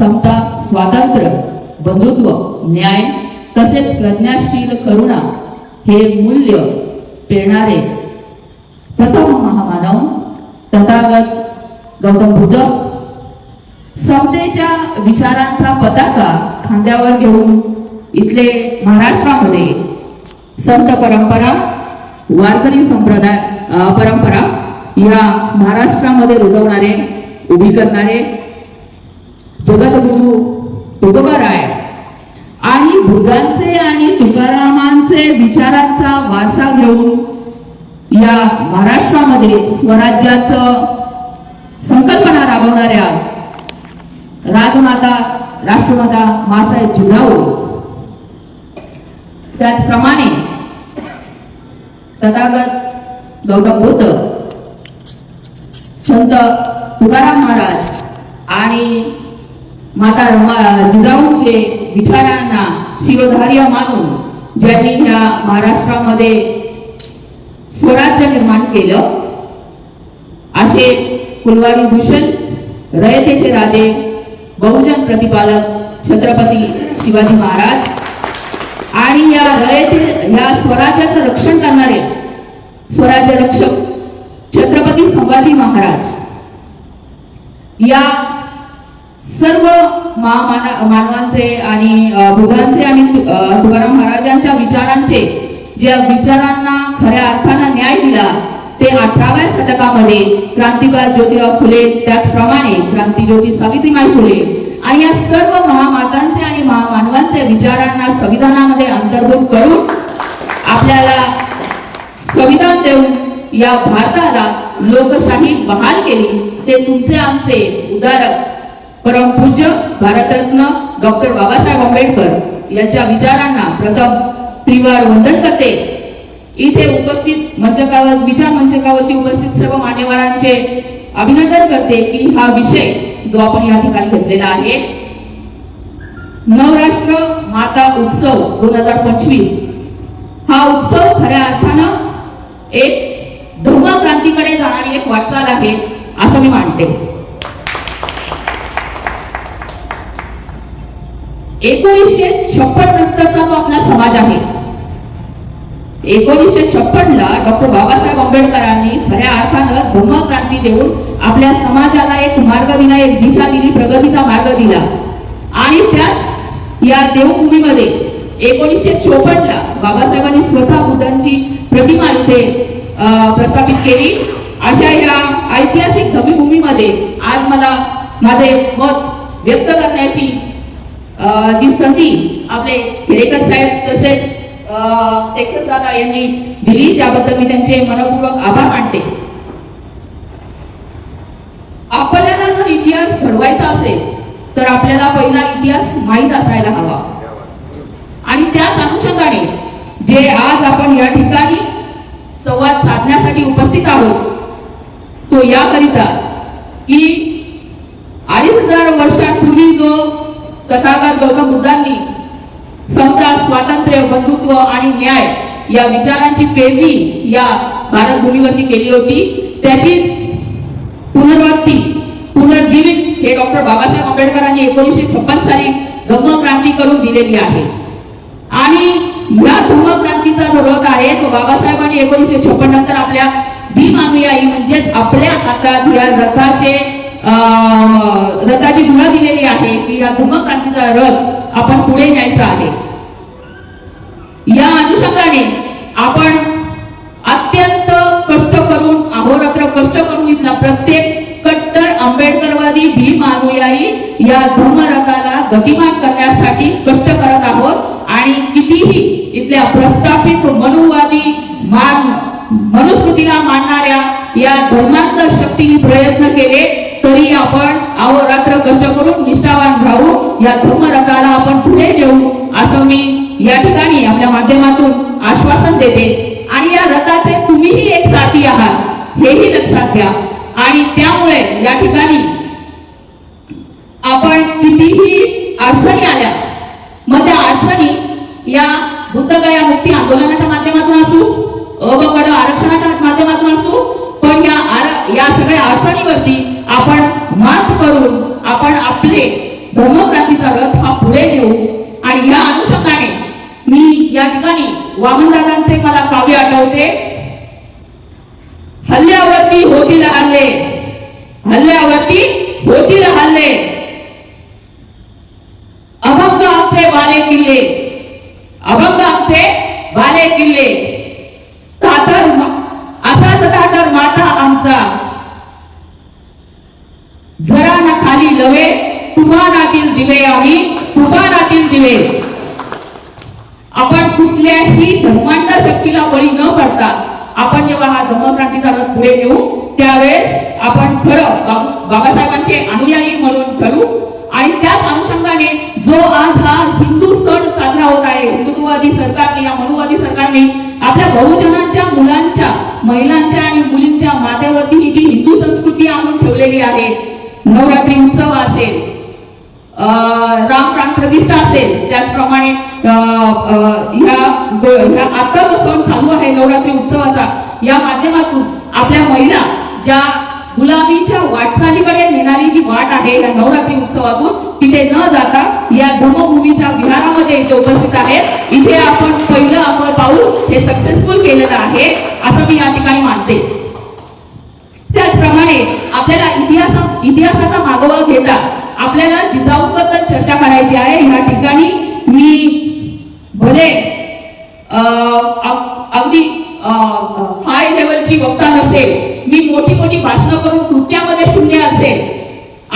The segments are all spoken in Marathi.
समता स्वातंत्र्य बंधुत्व न्याय तसेच प्रज्ञाशील करुणा हे मूल्य पेरणारे प्रथम महामानव तथागत गौतम बुद्ध. समतेच्या विचारांचा पताका खांद्यावर घेऊन इथले महाराष्ट्रामध्ये संत परंपरा वारकरी संप्रदाय परंपरा या महाराष्ट्रामध्ये रुजवणारे उभी करणारे जगद्गुरु तुकोबाराय आणि बुद्धांचे आणि तुकारामांचे विचारांचा वारसा घेऊन या महाराष्ट्रामध्ये स्वराज्याचं संकल्पना राबवणाऱ्या राजमाता राष्ट्रमाता मासाहेब जिजाऊ. त्याचप्रमाणे तथागत गौतम बुद्ध संत तुकाराम महाराज आणि माता जिजाऊंचे विचारांना शिरोधार्य मानून ज्यांनी ह्या महाराष्ट्रामध्ये स्वराज्य निर्माण केलं असे कुलवारी भूषण रयतेचे राजे बहुजन प्रतिपालक छत्रपती शिवाजी महाराज आणि या रयते या स्वराज्याचं रक्षण करणारे स्वराज्य रक्षक छत्रपती संभाजी महाराज. या सर्व महामाना मानवांचे आणि अ, आणि तुकाराम महाराजांच्या विचारांचे ज्या विचारांना खऱ्या अर्थानं न्याय दिला ते अठराव्या शतकामध्ये क्रांतिकार ज्योतिराव फुले त्याचप्रमाणे क्रांतीज्योती सावित्रीबाई फुले आणि या सर्व महामातांचे आणि महामानवांचे विचारांना संविधानामध्ये अंतर्भूत करून आपल्याला संविधान देऊन या भारताला लोकशाही बहाल केली ते तुमचे आमचे उदारक परमपूज्य भारतरत्न डॉक्टर बाबासाहेब आंबेडकर यांच्या विचारांना प्रथम त्रिवार वंदन करते. इथे उपस्थित मंचकावर विचार मंचकावरती उपस्थित सर्व मान्यवरांचे अभिनंदन करते की हा विषय जो आपण या ठिकाणी घेतलेला आहे. नवराष्ट्र माता उत्सव दोन हजार पंचवीस. हा उत्सव खऱ्या अर्थानं एक धर्म क्रांतीकडे जाणारी एक वाटचाल आहे असं मी मानते. एकोणीसशे छप्पन नंतरचा जो आपला समाज आहे एकोणीसशे छप्पन ला डॉक्टर बाबासाहेब आंबेडकरांनी खऱ्या अर्थानं धर्म क्रांती देऊन आपल्या समाजाला एक मार्ग दिला एक दिशा दिली प्रगतीचा मार्ग दिला. आणि त्याच या देवभूमीमध्ये एकोणीसशे चोपन्न ला बाबासाहेबांनी स्वतः बुद्धांची प्रतिमा इथे अं, प्रस्थापित केली. अशा या ऐतिहासिक धमीभूमीमध्ये आज मला माझे मत व्यक्त करण्याची अं, संधी आपले खेडेकर साहेब तसेच टेक्सस दादा यांनी दिली. त्याबद्दल मी त्यांचे मनपूर्वक आभार मानते. आपल्याला जर इतिहास घडवायचा असेल तर आपल्याला पहिला इतिहास माहीत असायला हवा. आणि त्याच अनुषंगाने जे आज आपण या ठिकाणी संवाद साधण्यासाठी उपस्थित आहोत तो याकरिता की अडीच हजार वर्षांपूर्वी जो तथागत गौतम बुद्धांनी समता स्वातंत्र्य बंधुत्व आणि न्याय या विचारांची पेरणी या भारतभूमीवरती केली होती. त्याचीच पुनर्वक्ती पुनर्जीवित हे डॉक्टर बाबासाहेब आंबेडकरांनी एकोणीसशे छप्पन साली धम्मक्रांती करून दिलेली आहे. आणि या धम्मक्रांतीचा जो रथ आहे तो बाबासाहेबांनी एकोणीसशे छप्पन नंतर आपल्या भीम अनुयायी म्हणजेच आपल्या हातात या रथाचे रथाची धुरा दिलेली आहे. की या धर्मक्रांतीचा रथ आपण पुढे न्यायचा आहे. या अनुषंगाने आपण अत्यंत कष्ट करून अहोरात्र कष्ट करून इथला प्रत्येक कट्टर आंबेडकरवादी भीम अनुयायी या धर्मरथाला गतिमान करण्यासाठी कष्ट करत आहोत. आणि कितीही इथल्या प्रस्थापित मनुवादी मान मनुस्मृतीला मानणाऱ्या या धर्मांतर शक्तीने प्रयत्न केले आपण अहोरात्र कष्ट करून निष्ठावान राहू या धर्मरथाला आपण पुढे नेऊ असं मी या ठिकाणी आपल्या माध्यमातून आश्वासन देते. आणि या रथाचे तुम्हीही एक साथी आहात हेही लक्षात घ्या. आणि त्यामुळे या ठिकाणी आपण कितीही अडचणी आल्या मग त्या अडचणी या बुद्धगया मुक्ती आंदोलनाच्या माध्यमातून असू अबकड आरक्षणाच्या माध्यमातून असू या सगळ्या अडचणीवरती आपण मात करून आपण आपले धर्मक्रांतीचा रथ हा पुढे घेऊ. आणि या अनुषंगाने मी या ठिकाणी वामनदादांचे मला काव्य आठवते. हल्ल्यावरती होतील हल्ले. हल्ल्यावरती होतील हल्ले. अभंग आमचे बाले किल्ले. अभंग आमचे बाले किल्ले. तातर असाच तातर माता आमचा. जरा ना खाली लवे तुफानातील दिवे आम्ही तुफानातील दिवे. आपण कुठल्याही धर्मांड शक्तीला बळी न पडता आपण जेव्हा हा धर्मक्रांतीचा रथ पुढे नेऊ त्यावेळेस आपण खरं बाबासाहेबांचे अनुयायी म्हणून ठरू. आणि त्याच अनुषंगाने जो आज हा हिंदू सण साजरा होत आहे हिंदुत्ववादी सरकारने या मनुवादी सरकारने आपल्या बहुजनांच्या मुलांच्या महिलांच्या आणि मुलींच्या माथ्यावरती ही जी हिंदू संस्कृती आणून ठेवलेली आहे नवरात्री उत्सव असेल अं, राम प्राण प्रतिष्ठा असेल त्याचप्रमाणे अं, ह्या ह्या आता चालू आहे नवरात्री उत्सवाचा या माध्यमातून आपल्या महिला ज्या गुलाबीच्या वाटचालीकडे नेणारी जी वाट आहे या नवरात्री उत्सवातून तिथे न जाता या धर्मभूमीच्या विहारामध्ये इथे उपस्थित आहेत इथे आपण पहिलं आपण पाऊल हे सक्सेसफुल केलेलं आहे असं मी या ठिकाणी मानते. त्याचप्रमाणे आपल्याला इतिहास इतिहासाचा मागोवा घेता आपल्याला जिजाऊबद्दल चर्चा करायची आहे. या ठिकाणी मी भले अं, अगदी हाय लेवलची वक्ता नसेल मी मोठी मोठी भाषणं करून कृत्यामध्ये शून्य असेल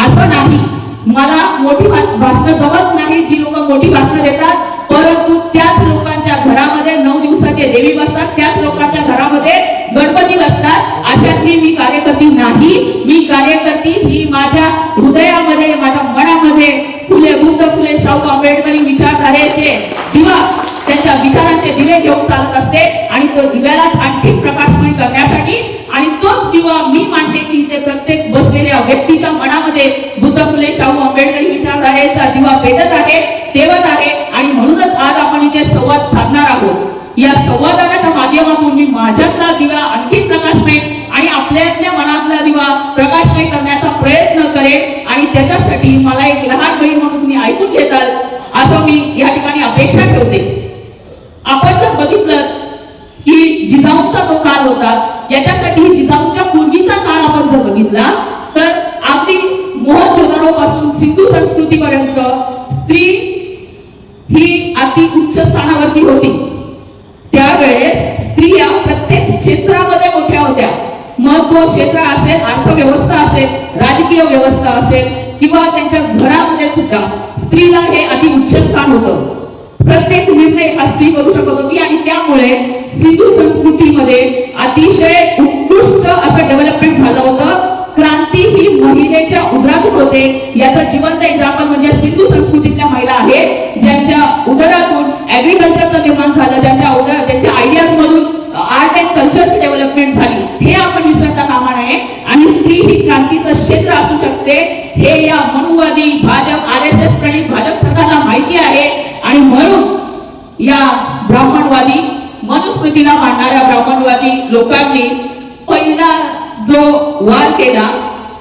असं नाही. मला मोठी भाषणं जमत नाही जी लोक मोठी भाषणं देतात परंतु त्याच लोकांच्या घरामध्ये नऊ दिवस जे देवी बसतात त्याच लोकांच्या घरामध्ये गणपती बसतात. अशातली मी कार्यकर्ती नाही. मी कार्यकर्ती ही माझ्या हृदयामध्ये माझ्या मनामध्ये फुले बुद्ध फुले शाहू आंबेडकरी विचारधारेचे दिवा त्यांच्या विचारांचे दिवे घेऊन चालत असते आणि तो दिव्याला आणखी प्रकाशमय करण्यासाठी आणि तोच दिवा मी मानते की ते प्रत्येक बसलेल्या व्यक्तीच्या मनामध्ये बुद्ध फुले शाहू आंबेडकरी विचारधारेचा दिवा पेटत आहे तेवत आहे आणि म्हणूनच आज आपण इथे संवाद साधणार आहोत या संवादाच्या माध्यमातून मी माझ्यातला दिवा असेल किंवा त्यांच्या घरामध्ये सुद्धा स्त्रीला हे अति उच्च स्थान होतं. प्रत्येक निर्णय हा स्त्री करू शकत होती आणि त्यामुळे सिंधू संस्कृतीमध्ये अतिशय उत्कृष्ट असं डेव्हलपमेंट झालं होतं. क्रांती ही महिलेच्या उदरातून होते. याचं जिवंत एक्झाम्पल म्हणजे सिंधू संस्कृतीतल्या महिला आहेत ज्यांच्या उदरातून ऍग्रिकल्चरचं निर्माण झालं ज्यांच्या उदर त्यांच्या आयडियाज मधून आर्ट अँड कल्चरची डेव्हलपमेंट झाली. हे आपण विसरता कामा नये. आणि स्त्री ही क्रांतीचं क्षेत्र असू शकते. हे या मनुवादी भाजप आर एस एस प्रणित भाजप सरकारला माहिती आहे. आणि म्हणून या ब्राह्मणवादी मनुस्मृतीला मानणाऱ्या ब्राह्मणवादी लोकांनी पहिला जो वार केला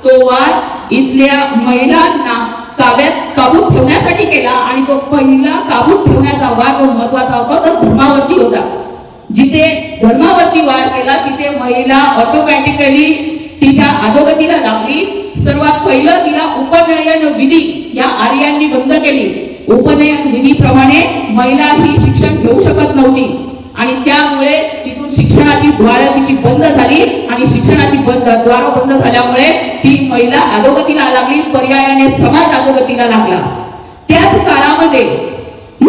तो वार इथल्या महिलांना काव्यात काबूत ठेवण्यासाठी केला आणि तो पहिला काबूत ठेवण्याचा वार जो महत्त्वाचा होता तो धर्मावरती होता. जिथे धर्मावरती वार केला तिथे महिला ऑटोमॅटिकली तिच्या अधोगतीला लागली. सर्वात पहिलं तिला उपनयन विधी या आर्यांनी बंद केली. उपनयन विधीप्रमाणे महिला ही शिक्षण घेऊ शकत नव्हती. आणि त्यामुळे तिथून शिक्षणाची द्वार तिची बंद झाली आणि शिक्षणाची बंद द्वार बंद झाल्यामुळे ती महिला अधोगतीला लागली पर्यायाने समाज अधोगतीला लागला. त्याच काळामध्ये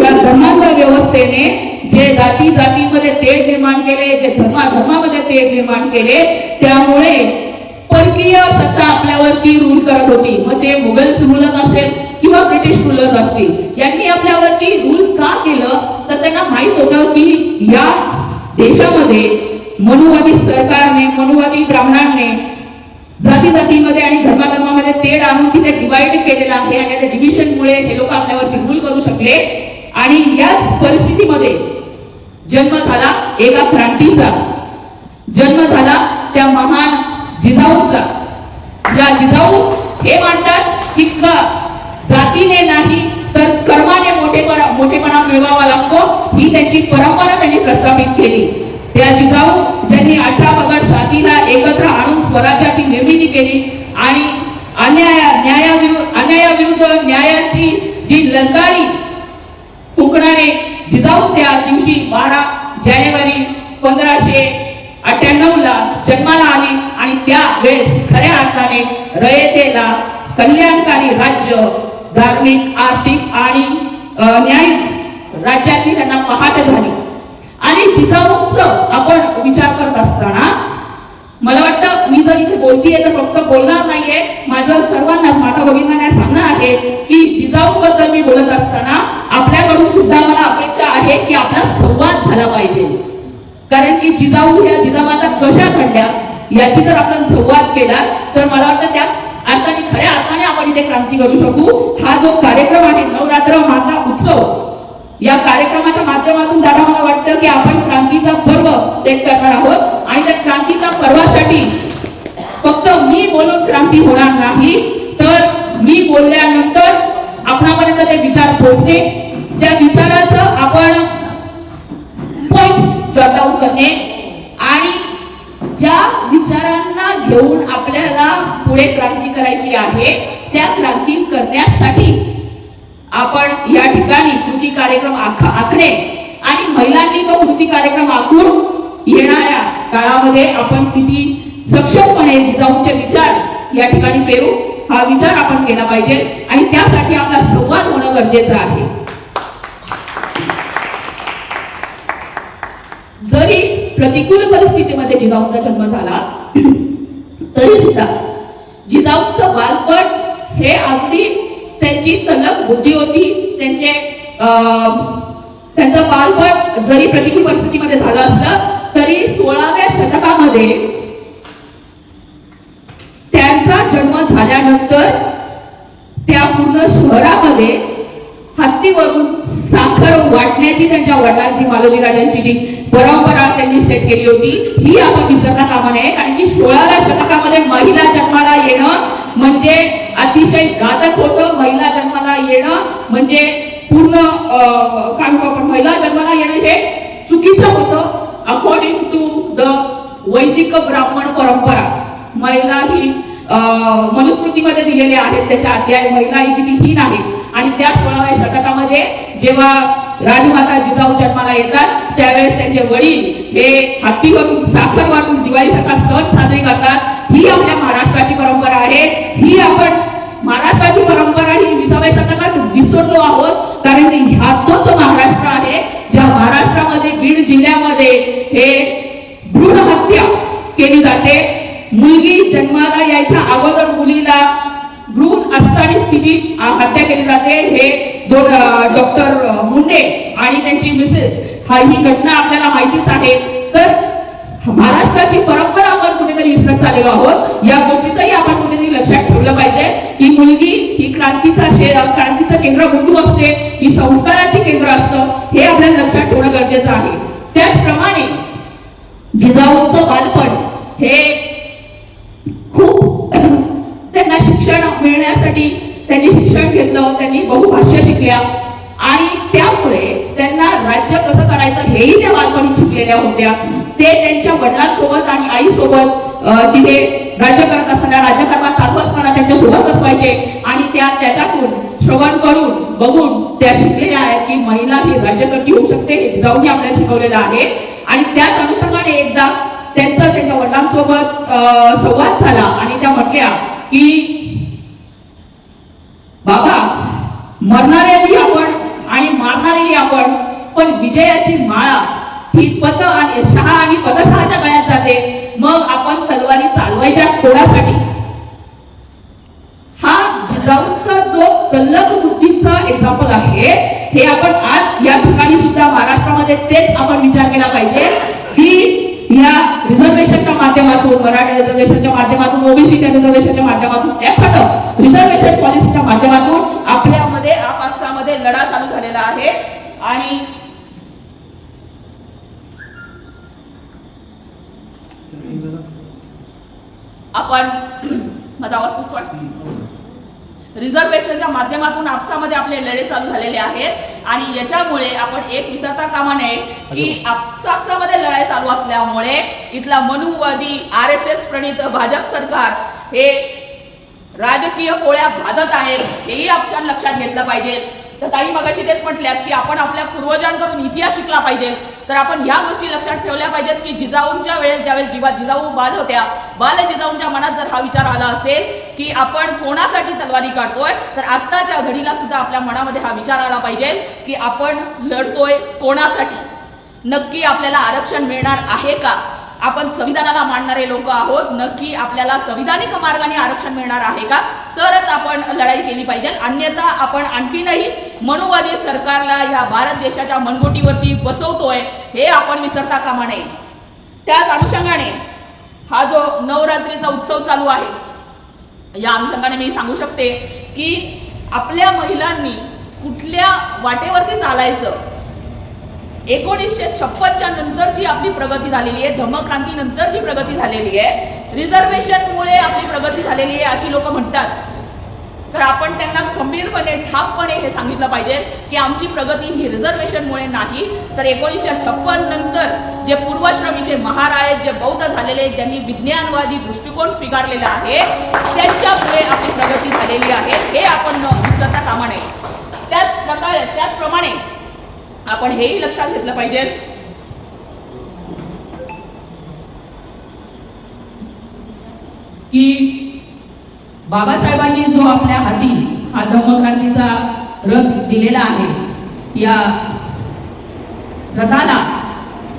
या धर्मांध व्यवस्थेने जे जाती जातीमध्ये तेढ निर्माण केले जे धर्मा धर्मामध्ये तेढ निर्माण केले त्यामुळे परकीय सत्ता आपल्यावरती रूल करत होती. मग ते मुघल्स रूलच असेल किंवा ब्रिटिश रूलर्स असतील यांनी आपल्यावरती रूल का केलं? तर त्यांना माहीत होतं की या देशामध्ये मनुवादी सरकारने मनुवादी ब्राह्मणांनी जाती जातीमध्ये आणि धर्माधर्मामध्ये तेढ आणून तिथे डिवाइड केलेलं आहे आणि त्या डिव्हिजनमुळे हे लोक आपल्यावरती रूल करू शकले. आणि याच परिस्थितीमध्ये जन्म झाला एका क्रांतीचा. जन्म झाला त्या महान जिजाऊचा. ज्या जिजाऊ हे मानतात की का जातीने मोठेपणा मोठेपणा मिळवावा लागतो. ही त्यांची परंपरा त्यांनी प्रस्थापित केली. त्या जिजाऊ ज्यांनी अठरा पगड साथीला एकत्र आणून स्वराज्याची निर्मिती केली आणि अन्याया न्यायाविरुद्ध अन्यायाविरुद्ध न्यायाची जी लंकारी फुकणारे जिजाऊ त्या दिवशी बारा जानेवारी पंधराशे अठ्ठ्याण्णव ला जन्माला आली आणि त्या वेळेस खऱ्या अर्थाने रयतेला कल्याणकारी राज्य धार्मिक आर्थिक आणि न्याय राज्याची त्यांना पहाट झाली. आणि जिजाऊंच आपण विचार करत असताना मला वाटतं मी जर इथे बोलतीये तर फक्त बोलणार नाहीये. माझं सर्वांना माझ्या भगिनींना सांगणं आहे की जिजाऊ बद्दल मी बोलत असताना आपल्याकडून सुद्धा मला अपेक्षा आहे की आपला संवाद झाला पाहिजे. कारण की जिजाऊ ह्या जिजामाता कशा घडल्या याची जर आपण संवाद केला तर मला वाटतं त्या अर्थाने खऱ्या अर्थाने आपण इथे क्रांती करू शकू? हा जो कार्यक्रम आहे नवरात्र माता उत्सव. या कार्यक्रमाच्या माध्यमातून दादा मला वाटतं की आपण क्रांतीचा पर्व सेट करणार आहोत. आणि त्या क्रांतीच्या पर्वासाठी फक्त मी बोलून क्रांती होणार नाही. तर मी बोलल्यानंतर आपणापर्यंत ते विचार पोहोचणे त्या विचाराचं आपण पॉइंट जॉट डाऊन करणे. ज्या विचारांना घेऊन आपल्याला पुढे क्रांती करायची आहे त्या क्रांती करण्यासाठी आपण या ठिकाणी कृती कार्यक्रम आख- आखणे आणि महिलांनी तो कृती कार्यक्रम आखून येणाऱ्या काळामध्ये आपण किती सक्षमपणे जिजाऊंचे विचार या ठिकाणी पेरू हा विचार आपण केला पाहिजे आणि त्यासाठी आपला संवाद होणं गरजेचं आहे जरी प्रतिकूल परिस्थितीमध्ये जिजाऊंचा जन्म झाला तरी सुद्धा जिजाऊंचं बालपण हे अगदी त्यांची तलक बुद्धी होती त्यांचे अं, त्यांचं बालपण जरी प्रतिकूल परिस्थितीमध्ये झालं असलं तरी सोळाव्या शतकामध्ये त्यांचा जन्म झाल्यानंतर त्या पूर्ण शहरामध्ये हत्तीवरून साखर वाटण्याची त्यांच्या वडिलांची मालोजी राजांची जी परंपरा त्यांनी सेट केली होती ही आपण विसरता कामा नये. कारण की सोळाव्या शतकामध्ये महिला जन्माला येणं म्हणजे अतिशय घातक होतं. महिला जन्माला येणं म्हणजे पूर्ण अं, काय म्हणतो आपण महिला जन्माला येणं हे चुकीचं होतं. अकॉर्डिंग टू द वैदिक ब्राह्मण परंपरा महिला ही अं, मनुस्मृतीमध्ये दिलेले आहेत. त्याच्या अध्याय महिला ही किती हीन आहेत. आणि त्या सोळाव्या शतकामध्ये जेव्हा राजमाता जिजाऊ जन्माला येतात त्यावेळेस त्यांचे वडील हे हत्तीवरून साखर वाटून दिवाळी सकाळ सण साजरी करतात. ही आपल्या महाराष्ट्राची परंपरा आहे. ही आपण महाराष्ट्राची परंपरा ही विसाव्या शतकात विसरलो आहोत. कारण की हा तोच महाराष्ट्र आहे. ज्या महाराष्ट्रामध्ये बीड जिल्ह्यामध्ये हे भ्रूण हत्या केली जाते मुलगी जन्माला यायच्या अगोदर मुलीला भ्रूण असताना स्थितीत हत्या केली जाते. हे दोन डॉक्टर मुंडे आणि त्यांची मिसेस हा ही घटना आपल्याला माहितीच आहे. तर महाराष्ट्राची परंपरा आपण कुठेतरी विसरत चाललेलो आहोत. या गोष्टीचंही आपण कुठेतरी लक्षात ठेवलं पाहिजे. की मुलगी ही क्रांतीचा शे क्रांतीचं केंद्रबिंदू असते. ही संस्काराची केंद्र असतं. हे आपल्याला लक्षात ठेवणं गरजेचं आहे. त्याचप्रमाणे जिजाऊचं बालपण हे खूप त्यांना शिक्षण मिळण्यासाठी त्यांनी शिक्षण घेतलं त्यांनी बहुभाष्य शिकल्या. आणि त्यामुळे त्यांना राज्य कसं करायचं हेही त्या बालपणी शिकलेल्या होत्या. ते त्यांच्या वडिलांसोबत आणि आईसोबत तिथे राज्य करत असताना राज्यकारभार चालू असताना त्यांच्यासोबत बसवायचे. आणि त्या त्याच्यातून श्रवण करून बघून त्या शिकलेल्या आहेत की महिला ही राज्यकर्ती होऊ शकते हे जिजाऊनी आपल्याला शिकवलेलं आहे. आणि त्याच अनुषंगाने एकदा त्यांचा त्यांच्या वडिलांसोबत अं, संवाद झाला आणि त्या म्हटल्या की मरणाऱ्याची आपण आणि मारणारेही आपण पण विजयाची माळा ही पद आणि शहा आणि पदशहाच्या गळ्यात जाते. मग आपण तलवारी चालवायच्या कोणासाठी? हा जिजाऊचा जो कल्लक बुद्धीचा एक्झाम्पल आहे हे आपण आज या ठिकाणी सुद्धा महाराष्ट्रामध्ये तेच आपण विचार केला पाहिजे. की या रिझर्वेशनच्या माध्यमातून मराठा रिझर्वेशनच्या माध्यमातून ओबीसीच्या रिझर्वेशनच्या माध्यमातून एखादं रिझर्वेशन पॉलिसीच्या माध्यमातून आपल्या आपल्यामध्ये आपापसामध्ये लढा चालू झालेला आहे. आणि आपण माझा आवाज पुसतो वाटतो रिझर्वेशनच्या माध्यमातून आपसामध्ये आपले लढे चालू झालेले आहेत. आणि याच्यामुळे आपण एक विसरता कामा नये की आपसामध्ये लढाई चालू असल्यामुळे इथला मनुवादी आर एस एस प्रणित भाजप सरकार हे राजकीय पोळ्या भाजत आहेत हेही आपण लक्षात घेतलं पाहिजे. तर ताई मगाशी तेच म्हटल्यात की आपण आपल्या पूर्वजांकडून इतिहास शिकला पाहिजे. तर आपण या गोष्टी लक्षात ठेवल्या पाहिजेत की जिजाऊंच्या वेळेस ज्यावेळेस जिवा जिजाऊ बाल होत्या बाल जिजाऊंच्या मनात जर हा विचार आला असेल की आपण कोणासाठी तलवारी काढतोय तर आत्ताच्या घडीला सुद्धा आपल्या मनामध्ये हा विचार आला पाहिजे की आपण लढतोय कोणासाठी? नक्की आपल्याला आरक्षण मिळणार आहे का? आपण संविधानाला मानणारे लोक आहोत. नक्की आपल्याला संविधानिक मार्गाने आरक्षण मिळणार आहे का? तरच आपण लढाई केली पाहिजे. अन्यथा आपण आणखीनही मनुवादी सरकारला या भारत देशाच्या मनगोटीवरती बसवतोय हे आपण विसरता कामा नये. त्याच अनुषंगाने हा जो नवरात्रीचा उत्सव चालू आहे या अनुषंगाने मी सांगू शकते की आपल्या महिलांनी कुठल्या वाटेवरती चालायचं एकोणीसशे छप्पनच्या नंतर जी आपली प्रगती झालेली आहे धम्मक्रांती नंतर जी प्रगती झालेली आहे रिझर्वेशनमुळे आपली प्रगती झालेली आहे अशी लोक म्हणतात. तर आपण त्यांना खंबीरपणे ठापपणे हे सांगितलं पाहिजे की आमची प्रगती ही रिझर्वेशनमुळे नाही. तर एकोणीसशे छप्पन नंतर जे पूर्वश्रमीचे महाराज जे बौद्ध झालेले ज्यांनी विज्ञानवादी दृष्टिकोन स्वीकारलेला आहे त्यांच्यामुळे आपली प्रगती झालेली आहे. हे आपण न विसरता कामा नये त्याच प्रकारे त्याचप्रमाणे आपण हेही लक्षात घेतलं पाहिजे. की बाबासाहेबांनी जो आपल्या हाती हा धम्मक्रांतीचा रथ दिलेला आहे या रथाला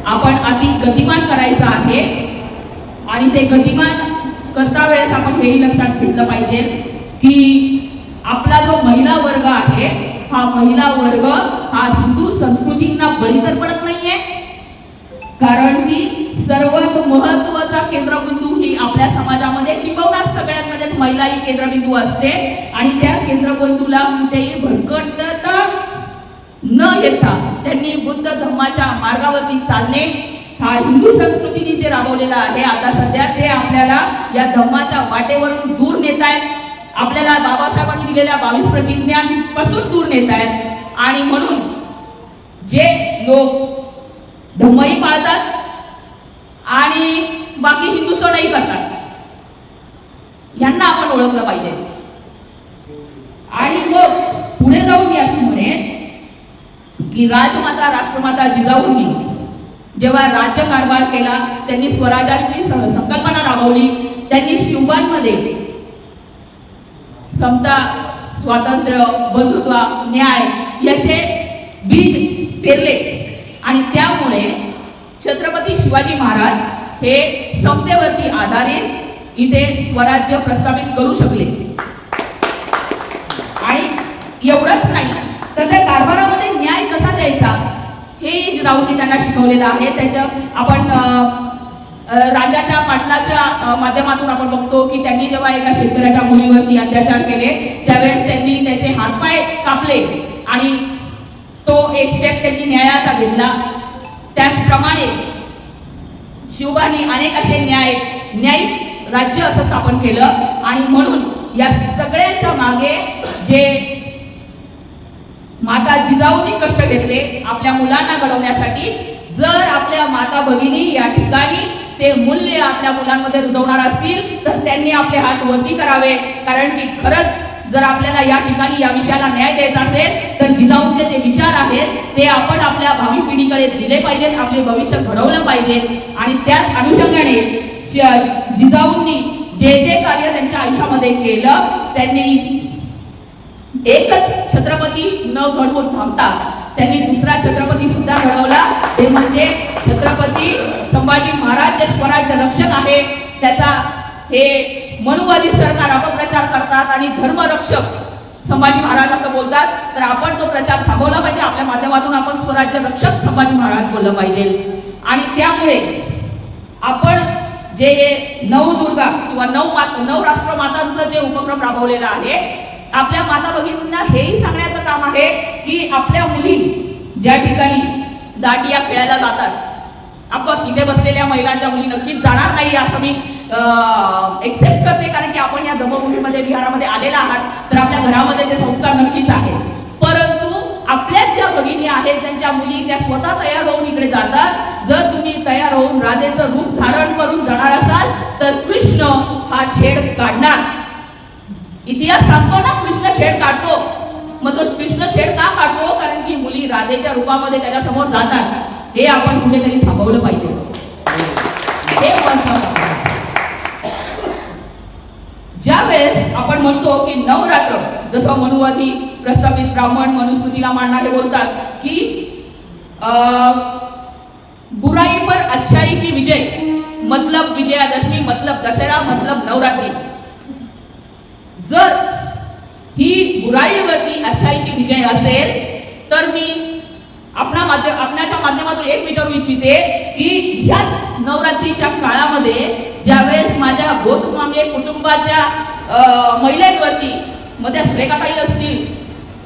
आपण अति गतिमान करायचं आहे आणि ते गतिमान करता वेळेस आपण हेही लक्षात घेतलं पाहिजे की आपला जो महिला वर्ग आहे हा महिला वर्ग हा हिंदू संस्कृतींना बळी तर पडत नाहीये. कारण की सर्वात महत्त्वाचा केंद्रबिंदू ही आपल्या समाजामध्ये किंवा सगळ्यांमध्येच महिला ही केंद्रबिंदू असते. आणि त्या केंद्रबिंदूला कुठेही भडकटता न येता त्यांनी बुद्ध धर्माच्या मार्गावरती चालणे हा हिंदू संस्कृतीने जे राबवलेला आहे आता सध्या ते आपल्याला या धम्माच्या वाटेवरून दूर नेत आहेत आपल्याला बाबासाहेबांनी दिलेल्या बावीस प्रतिज्ञांपासून दूर नेत आहेत. आणि म्हणून जे लोक धम्मही पाळतात आणि बाकी हिंदू सणही करतात यांना आपण ओळखलं पाहिजे. आणि मग पुढे जाऊन मी अशी म्हणेन की राजमाता राष्ट्रमाता जिजाऊंनी जेव्हा राज्यकारभार केला त्यांनी स्वराज्याची स- संकल्पना राबवली त्यांनी शिवबांमध्ये समता स्वातंत्र्य बंधुत्व न्याय याचे बीज पेरले. आणि त्यामुळे छत्रपती शिवाजी महाराज हे समतेवरती आधारित इथे स्वराज्य प्रस्थापित करू शकले. आणि एवढंच नाही तर त्या कारभारामध्ये न्याय कसा द्यायचा हे राऊतने त्यांना शिकवलेलं आहे त्याच्या आपण राजाच्या पाटलाच्या माध्यमातून आपण बघतो की त्यांनी जेव्हा एका शेतकऱ्याच्या मुलीवरती अत्याचार केले त्यावेळेस त्यांनी त्याचे हातपाय कापले आणि तो एक स्टेप त्यांनी न्यायाचा घेतला. त्याचप्रमाणे शिवबांनी अनेक असे न्याय न्यायिक राज्य असं स्थापन केलं आणि म्हणून या सगळ्यांच्या मागे जे माता जिजाऊनी कष्ट घेतले आपल्या मुलांना घडवण्यासाठी जर आपल्या माता भगिनी या ठिकाणी ते मूल्य आपल्या मुलांमध्ये रुजवणार असतील तर त्यांनी आपले हात वरती करावे. कारण की खरंच जर आपल्याला या ठिकाणी या विषयाला न्याय द्यायचा असेल तर जिजाऊंचे जे विचार आहेत ते आपण आपल्या भावी पिढीकडे दिले पाहिजेत आपले भविष्य घडवलं पाहिजे आणि त्याच अनुषंगाने श- जिजाऊंनी जे जे कार्य त्यांच्या आयुष्यामध्ये केलं त्यांनी एकच छत्रपती न घडवून थांबता त्यांनी दुसरा छत्रपती सुद्धा घडवला. ते म्हणजे छत्रपती संभाजी महाराज जे स्वराज्य रक्षक आहे. त्याचा हे मनुवादी सरकार अपप्रचार करतात आणि धर्मरक्षक संभाजी महाराज असं बोलतात. तर आपण तो प्रचार थांबवला पाहिजे. आपल्या माध्यमातून आपण स्वराज्य रक्षक संभाजी महाराज बोललं पाहिजे. आणि त्यामुळे आपण जे हे नवदुर्गा किंवा नऊ मात नऊ राष्ट्र मातांचं जे उपक्रम राबवलेला आहे आपल्या माता भगिनींना हेही सांगण्याचं काम आहे की आपल्या मुली ज्या ठिकाणी दांडिया खेळायला जातात आपण इथे बसलेल्या महिलांच्या मुली नक्कीच जाणार नाही असं मी एक्सेप्ट करते. कारण की आपण या दमभूमीमध्ये विहारामध्ये आलेला आहात तर आपल्या घरामध्ये ते संस्कार नक्कीच आहेत. परंतु आपल्याच ज्या भगिनी आहेत ज्यांच्या मुली त्या स्वतः तयार होऊन इकडे जातात जर तुम्ही तयार होऊन राधेचं रूप धारण करून जाणार असाल तर कृष्ण हा छेड काढणार. इतिहास सांगतो ना कृष्ण छेड काढतो. मग तो कृष्ण छेड का काढतो? कारण की मुली राधेच्या रूपामध्ये त्याच्यासमोर जातात. हे आपण कुठेतरी थांबवलं पाहिजे. हे ज्या वेळेस आपण म्हणतो की नवरात्र जसं मनुवादी प्रस्थापित ब्राह्मण मनुस्मृतीला मांडणारे बोलतात की अं, बुराई पर अच्छाई की विजय मतलब विजयादशमी मतलब दसरा मतलब नवरात्री. जर ही बुराईवरती अच्छाईची विजय असेल तर मी आपणा माध्यम आपणाच्या माध्यमातून एक विचारू इच्छिते की ह्याच नवरात्रीच्या काळामध्ये ज्यावेळेस माझ्या गोतमागे कुटुंबाच्या महिलांवरती मध्ये त्या असतील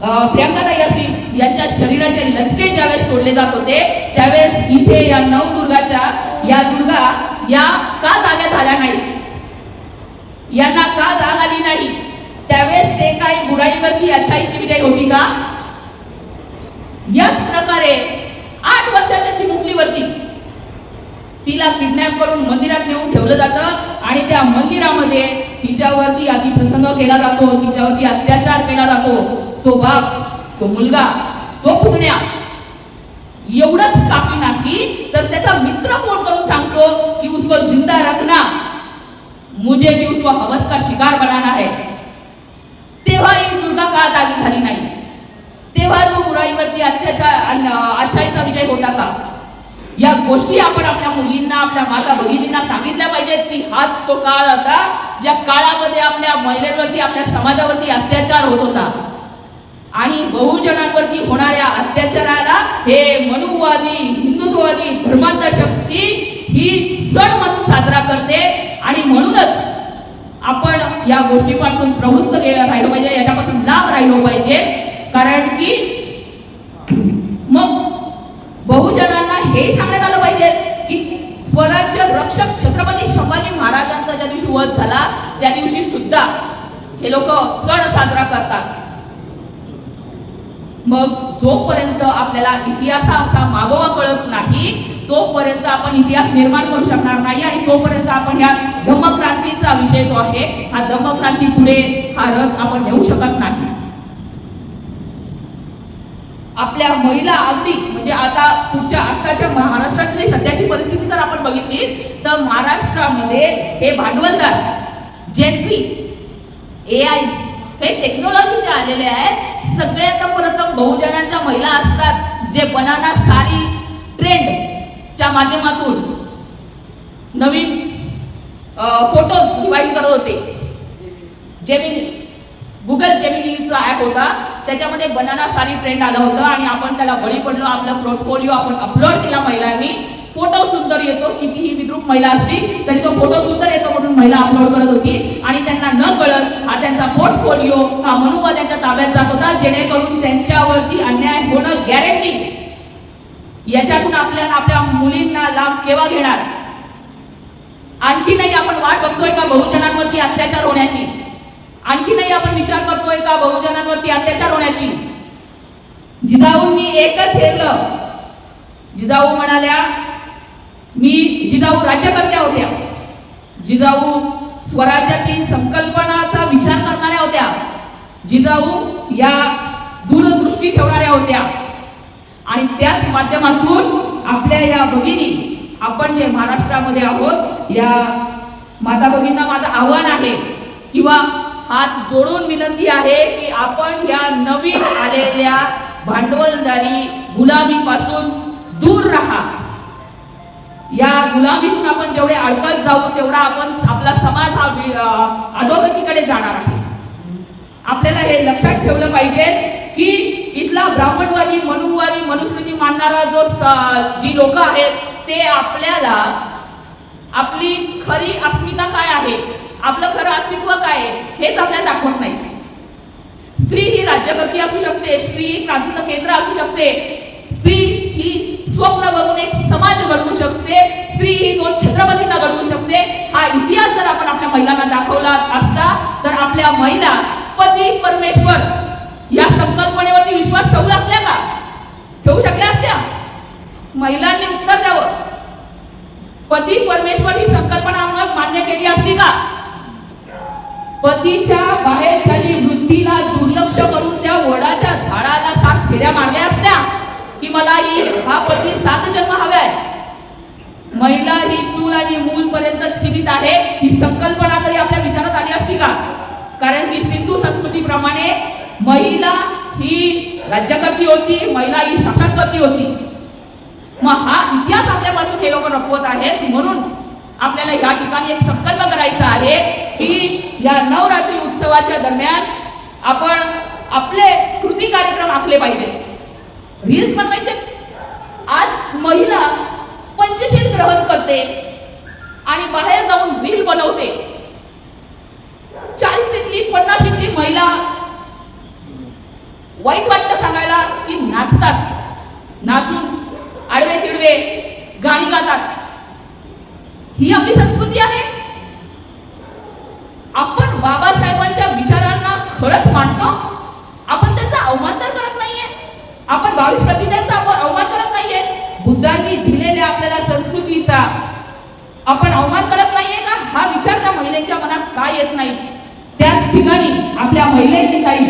प्रियंकाताई प्रियांकाताई असतील यांच्या शरीराचे लचके ज्यावेळेस तोडले जात होते त्यावेळेस इथे या नवदुर्गाच्या या दुर्गा या का जाग्या झाल्या नाही यांना का जाग आली नाही? त्यावेळेस ते काही बुराईवरती अच्छाईची विजय होती का? याच प्रकारे आठ वर्षाच्या चिमुकलीवरती तिला किडनॅप करून मंदिरात नेऊन ठेवलं जातं आणि त्या मंदिरामध्ये तिच्यावरती आधी प्रसंग केला जातो तिच्यावरती अत्याचार केला जातो. तो बाप तो मुलगा तो पुतण्या एवढंच काफी नाही तर त्याचा मित्र फोन करून सांगतो की उसको जिंदा रखना. मुझे भी उसको हवस का शिकार बनाना है. तेव्हा ही दुर्गा का जागी झाली नाही? तेव्हा तो बुराईवरती अत्याचार आचारीचा विजय होता का या गोष्टी आपण आपल्या मुलींना आपल्या माता भगिनींना सांगितल्या पाहिजेत की हाच तो काळ होता ज्या काळामध्ये आपल्या महिलांवरती आपल्या समाजावरती अत्याचार होत होता. आणि बहुजनांवरती होणाऱ्या अत्याचाराला हे मनुवादी हिंदुत्ववादी धर्मांध शक्ती ही सण म्हणून साजरा करते. आणि म्हणूनच आपण या गोष्टीपासून प्रवृत्त केलं राहिलो पाहिजे याच्यापासून लाभ राहिलो पाहिजे. कारण की मग बहुजनांना हे सांगण्यात आलं पाहिजे की स्वराज्य रक्षक छत्रपती संभाजी महाराजांचा ज्या दिवशी वध झाला त्या दिवशी सुद्धा हे लोक सण साजरा करतात. मग जोपर्यंत आपल्याला इतिहासाचा मागोवा कळत नाही तोपर्यंत आपण इतिहास निर्माण करू शकणार नाही आणि तोपर्यंत आपण या धम्मक्रांतीचा विषय जो आहे हा धम्मक्रांती पुढे हा रथ आपण नेऊ शकत नाही. आपल्या महिला अगदी म्हणजे आता पुढच्या आताच्या महाराष्ट्रातली सध्याची परिस्थिती जर आपण बघितली तर महाराष्ट्रामध्ये हे भांडवलदार जेन्सी ए आय हे टेक्नॉलॉजी जे आलेले आहे सगळ्यात प्रथम बहुजनांच्या महिला असतात जे बनाना सारी ट्रेंड त्या माध्यमातून नवीन फोटोज डिवाइड करत होते. जेमिनी गुगल जेमिनीचा ॲप होता. त्याच्यामध्ये बनाना सारी ट्रेंड आलं होतं आणि आपण त्याला बळी पडलो. आपला पोर्टफोलिओ आपण अपलोड केला महिलांनी. फोटो सुंदर येतो. कितीही विद्रुप महिला असली तरी तो फोटो सुंदर येतो म्हणून महिला अपलोड करत होती. आणि त्यांना न कळत हा त्यांचा पोर्टफोलिओ हा मनुवाद्यांच्या ताब्यात जात होता. जेणेकरून त्यांच्यावरती अन्याय होणं गॅरंटी याच्यातून आपल्याला आपल्या मुलींना लाभ केव्हा घेणार? आणखीनही आपण वाट बघतोय का बहुजनांवरती अत्याचार होण्याची? आणखीनही आपण विचार करतोय का बहुजनांवरती अत्याचार होण्याची? जिजाऊंनी एकच हेरलं. जिजाऊ म्हणाल्या मी जिजाऊ राज्यकर्त्या होत्या. जिजाऊ स्वराज्याची संकल्पनाचा विचार करणाऱ्या होत्या. जिजाऊ या दूरदृष्टी ठेवणाऱ्या होत्या. आणि त्याच माध्यमातून आपल्या या भगिनी आपण जे महाराष्ट्रामध्ये आहोत या माता भगिनींना माझं आव्हान आहे किंवा हात जोडून विनंती आहे की आपण या नवीन आलेल्या भांडवलदारी गुलामीपासून दूर राहा. या गुलामीतून आपण जेवढे अडकत जाऊ तेवढा आपण आपला समाज हा अधोगतीकडे जाणार आहे. आपल्याला हे लक्षात ठेवलं पाहिजे की इथला ब्राह्मणवादी मनुवादी मनुस्मृती मानणारा जो स- जी लोक आहेत ते आपल्याला आपली खरी अस्मिता काय आहे? आपलं खरं अस्तित्व काय आहे? हेच आपल्याला दाखवत नाही. स्त्री ही राज्यकर्ती असू शकते स्त्री ही क्रांतीचं केंद्र असू शकते स्त्री ही स्वप्न बघून एक समाज घडवू शकते स्त्री ही दोन छत्रपतींना घडवू शकते. हा इतिहास जर आपण आपल्या महिलांना दाखवला असता तर आपल्या महिला पती परमेश्वर या संकल्पनेवरती विश्वास ठेवला असल्या का? ठेवू शकल्या असत्या? महिलांनी उत्तर द्यावं. पती परमेश्वर ही संकल्पना म्हणून मान्य केली असती का? पतीच्या बाहेर झाली वृत्तीला दुर्लक्ष करून त्या वडाच्या झाडाला सात फेऱ्या मारल्या असत्या की मला ही हा पती सात जन्म हव्याय. महिला ही चूल आणि मूल पर्यंत सीमित आहे. ही संकल्पना तरी आपल्या विचारात आली असती का? कारण की सिंधू संस्कृतीप्रमाणे महिला ही राज्यकर्ती होती महिला ही शासनकर्ती होती. मग हा इतिहास आपल्यापासून हे लोक रपवत आहेत म्हणून आपल्याला या ठिकाणी एक संकल्प करायचा आहे की या नवरात्री उत्सवाच्या दरम्यान आपण आपले कृती कार्यक्रम आखले पाहिजे. रील्स बनवायचे. आज महिला पंचशील ग्रहण करते आणि बाहेर जाऊन रील बनवते. चाळीस इतली पन्नास इतली महिला वाईट वाटतं सांगायला की नाचतात. नाचून आडवे तिडवे गाणी गातात. ही आपली संस्कृती आहे. आपण बाबासाहेबांच्या विचारांना खरंच मानतो. आपण त्यांचा अवमान तर करत नाहीये. आपण बावीस प्रतिज्ञांचा आपण अवमान करत नाहीये. बुद्धांनी दिलेल्या आपल्याला संस्कृतीचा आपण अवमान करत नाहीये का? हा विचार त्या महिलेच्या मनात का येत नाही? त्याच ठिकाणी आपल्या महिलेने काही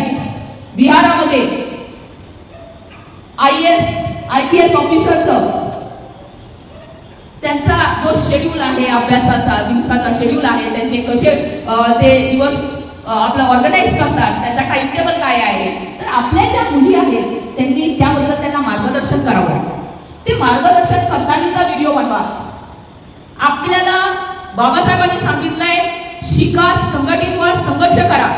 बिहारामध्ये I S I P S ऑफिसरचं त्यांचा जो शेड्यूल आहे अभ्यासाचा दिवसाचा शेड्यूल आहे त्यांचे कसे ते दिवस आपला ऑर्गनाईज करतात त्याचा टाइम टेबल काय आहे? तर आपल्या ज्या मुली आहेत त्यांनी त्याबद्दल त्यांना मार्गदर्शन करावं. ते मार्गदर्शन करतानाचा व्हिडिओ बनवा. आपल्याला बाबासाहेबांनी सांगितलंय शिका संघटित व संघर्ष करा.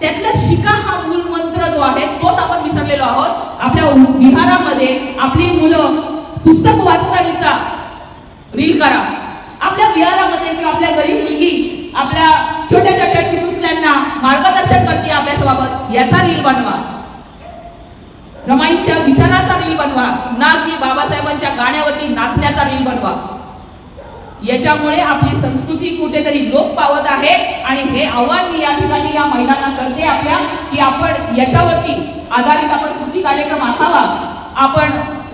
त्यातला शिका हा मूल मंत्र जो आहे तोच आपण विसरलेलो आहोत. आपल्या विहारामध्ये आपली मुलं पुस्तक वाचतानीचा रील करा. आपल्या विहारामध्ये किंवा आपल्या गरीब मुलगी आपल्या छोट्या छोट्या चिमुकल्यांना मार्गदर्शन करते अभ्यासाबाबत याचा रील बनवा. रमाईच्या विचाराचा रील बनवा. ना की बाबासाहेबांच्या गाण्यावरती नाचण्याचा रील बनवा. याच्यामुळे आपली संस्कृती कुठेतरी लोप पावत आहे. आणि हे आव्हान मी या ठिकाणी या महिलांना करते आपल्या की आपण याच्यावरती आधारित आपण कृती कार्यक्रम आखावा. आपण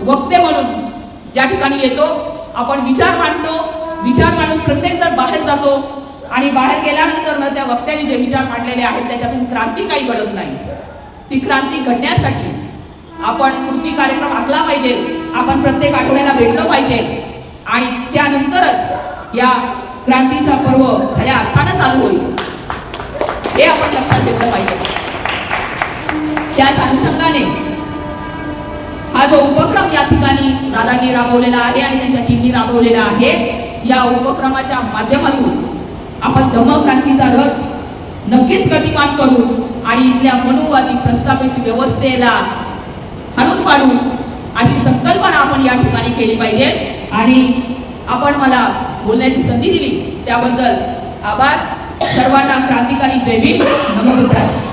वक्ते म्हणून ज्या ठिकाणी येतो आपण विचार मांडतो. विचार मांडून प्रत्येक जण बाहेर जातो. आणि बाहेर गेल्यानंतर न त्या वक्त्यांनी जे विचार मांडलेले आहेत त्याच्यातून क्रांती काही घडत नाही. ती क्रांती घडण्यासाठी आपण कृती कार्यक्रम आखला पाहिजे. आपण प्रत्येक आठवड्याला भेटलो पाहिजे. आणि त्यानंतरच या क्रांतीचा पर्व खऱ्या अर्थानं चालू होईल. हे आपण लक्षात घेतलं पाहिजे. त्याच अनुषंगाने हा जो उपक्रम या ठिकाणी दादांनी राबवलेला आहे आणि त्यांच्या टीमनी राबवलेला आहे या उपक्रमाच्या माध्यमातून आपण धमक्रांतीचा रथ नक्कीच गतिमान करू आणि इथल्या मनुवादी प्रस्थापित व्यवस्थेला हाणून पाडू अशी संकल्पना आपण या ठिकाणी केली पाहिजे. आणि आपण मला बोलण्याची संधी दिली. त्याबद्दल आभार. सर्वांना क्रांतिकारी जय नमस्कार